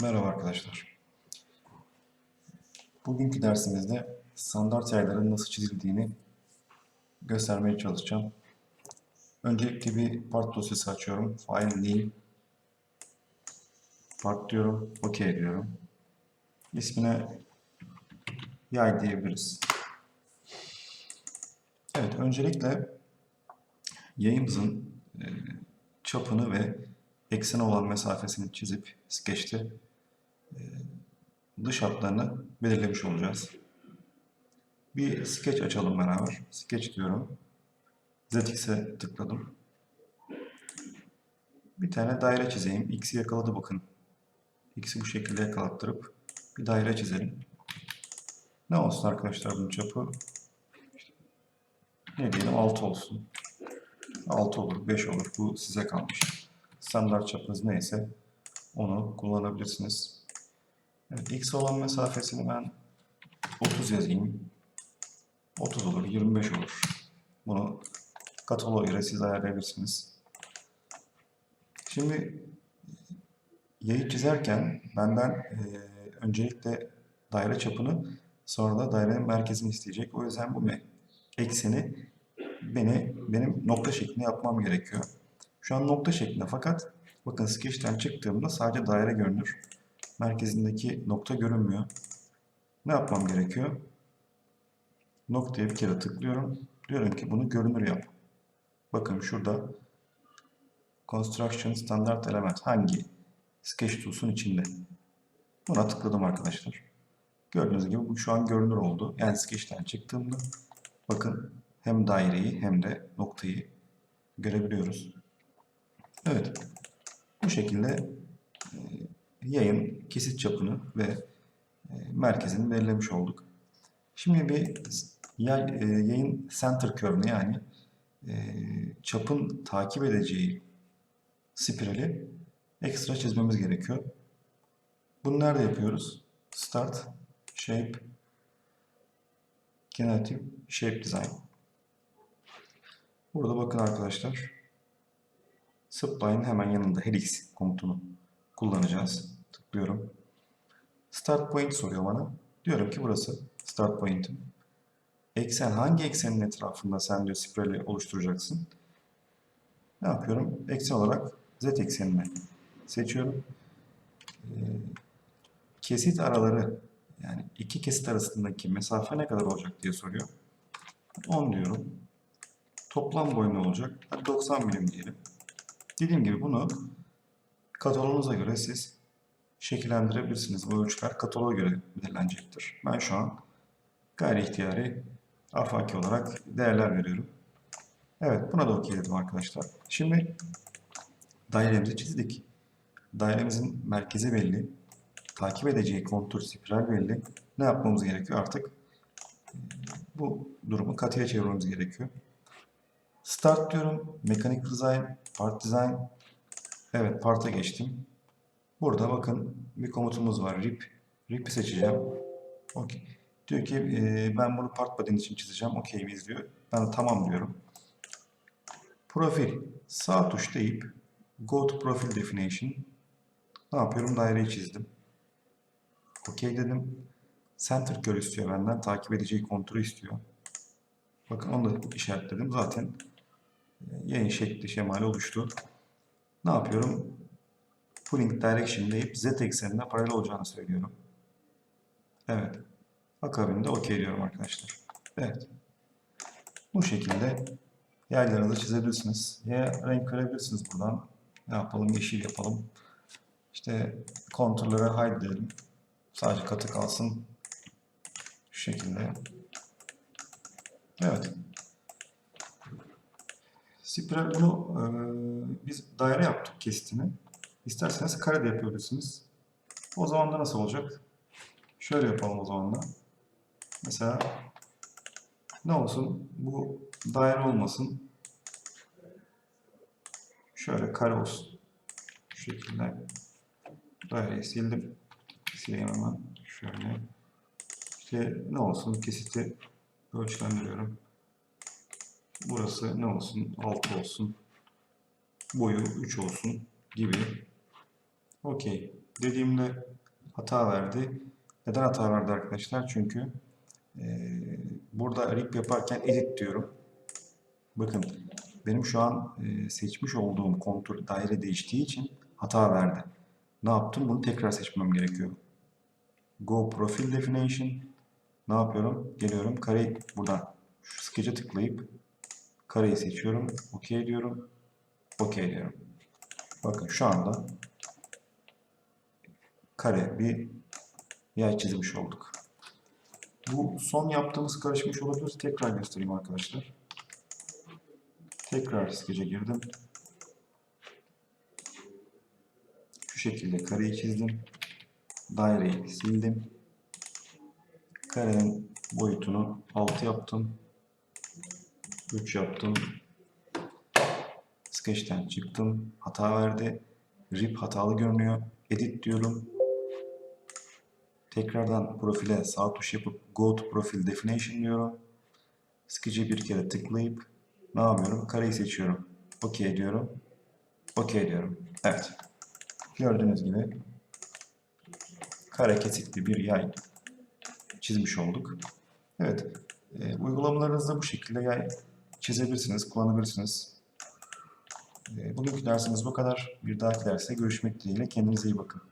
Merhaba arkadaşlar. Bugünkü dersimizde standart yayların nasıl çizildiğini göstermeye çalışacağım. Öncelikle bir part dosyası açıyorum. File name part diyorum. OK diyorum. İsmine yay diyebiliriz. Evet, öncelikle yayımızın e, çapını ve eksene olan mesafesini çizip Sketch'te e, dış hatlarını belirlemiş olacağız. Bir sketch açalım beraber. Sketch diyorum. ZX'e tıkladım. Bir tane daire çizeyim. X'i yakaladı bakın. X'i bu şekilde yakalattırıp bir daire çizelim. Ne olsun arkadaşlar bunun çapı? Ne diyelim 6 olsun. 6 olur, 5 olur. Bu size kalmış. Standart çapınız neyse onu kullanabilirsiniz. Evet, x olan mesafesini ben 30 yazayım. 30 olur, 25 olur. Bunu kataloğa göre siz ayarlayabilirsiniz. Şimdi yayı çizerken benden e, öncelikle daire çapını sonra da dairenin merkezini isteyecek. O yüzden bu ekseni beni benim nokta şeklinde yapmam gerekiyor. Şu an nokta şeklinde fakat bakın Sketch'ten çıktığımda sadece daire görünür. Merkezindeki nokta görünmüyor. Ne yapmam gerekiyor? Noktaya bir kere tıklıyorum. Diyorum ki bunu görünür yap. Bakın şurada Construction Standard Element hangi Sketch Tools'un içinde? Buna tıkladım arkadaşlar. Gördüğünüz gibi bu şu an görünür oldu. Yani Sketch'ten çıktığımda bakın hem daireyi hem de noktayı görebiliyoruz. Evet. Bu şekilde e, yayın kesit çapını ve e, merkezini belirlemiş olduk. Şimdi bir e, yayın center curve'ını yani e, çapın takip edeceği spirali ekstra çizmemiz gerekiyor. Bunu nerede yapıyoruz? Start, Shape, Generative Shape Design. Burada bakın arkadaşlar. Spline hemen yanında helix komutunu kullanacağız. Tıklıyorum. Start point soruyor bana. Diyorum ki burası start point'im. Eksen hangi eksenin etrafında sen diyor spirali oluşturacaksın? Ne yapıyorum? Eksen olarak z eksenini seçiyorum. Ee, kesit araları yani iki kesit arasındaki mesafe ne kadar olacak diye soruyor. 10 diyorum. Toplam boyu ne olacak? Hadi 90 milim diyelim. Dediğim gibi bunu kataloğunuza göre siz şekillendirebilirsiniz. Bu ölçüler kataloğa göre belirlenecektir. Ben şu an gayri ihtiyari afaki olarak değerler veriyorum. Evet buna da okey dedim arkadaşlar. Şimdi dairemizi çizdik. Dairemizin merkezi belli. Takip edeceği kontur spiral belli. Ne yapmamız gerekiyor artık? Bu durumu katıya çevirmemiz gerekiyor. Start diyorum. Mechanical Design, Part Design. Evet, Part'a geçtim. Burada bakın bir komutumuz var. Rip. Rip'i seçeceğim. Okey. Diyor ki e, ben bunu part body'nin için çizeceğim. Okey miyiz diyor. Ben de tamam diyorum. Profil. Sağ tuş deyip Go to Profile Definition. Ne yapıyorum? Daireyi çizdim. Okey dedim. Center curve istiyor benden. Takip edeceği konturu istiyor. Bakın onu da işaretledim. Zaten yayın şekli şemali oluştu. Ne yapıyorum? Pulling direction deyip z eksenine paralel olacağını söylüyorum. Evet. Akabinde OK diyorum arkadaşlar. Evet. Bu şekilde yaylarınızı çizebilirsiniz. Ya renk verebilirsiniz buradan. Ne yapalım? Yeşil yapalım. İşte konturları hide diyelim. Sadece katı kalsın. Şu şekilde. Evet. Spiral bunu e, biz daire yaptık kesitini. İsterseniz kare de yapabilirsiniz. O zaman da nasıl olacak? Şöyle yapalım o zaman da. Mesela ne olsun? Bu daire olmasın. Şöyle kare olsun. Şu şekilde. Daireyi sildim. Sileyim hemen. Şöyle. İşte ne olsun? Kesiti ölçülendiriyorum. Burası ne olsun? 6 olsun. Boyu 3 olsun gibi. Okey. dediğimde hata verdi. Neden hata verdi arkadaşlar? Çünkü eee, burada rip yaparken edit diyorum. Bakın benim şu an eee, seçmiş olduğum kontur daire değiştiği için hata verdi. Ne yaptım? Bunu tekrar seçmem gerekiyor. Go Profile Definition. Ne yapıyorum? Geliyorum. Kareyi buradan şu sketch'e tıklayıp kareyi seçiyorum. OK diyorum. OK diyorum. Bakın şu anda kare bir yay çizmiş olduk. Bu son yaptığımız karışmış olabilir. Tekrar göstereyim arkadaşlar. Tekrar skece girdim. Şu şekilde kareyi çizdim. Daireyi sildim. Karenin boyutunu 6 yaptım. 3 yaptım. Sketch'ten çıktım. Hata verdi. Rip hatalı görünüyor. Edit diyorum. Tekrardan profile sağ tuş yapıp Go to Profile Definition diyorum. Sketch'e bir kere tıklayıp ne yapıyorum? Kareyi seçiyorum. OK diyorum. OK diyorum. Evet. Gördüğünüz gibi kare kesikli bir yay çizmiş olduk. Evet. E, uygulamalarınızda bu şekilde yay çizebilirsiniz, kullanabilirsiniz. E, bugünkü dersimiz bu kadar. Bir dahaki derste görüşmek dileğiyle. Kendinize iyi bakın.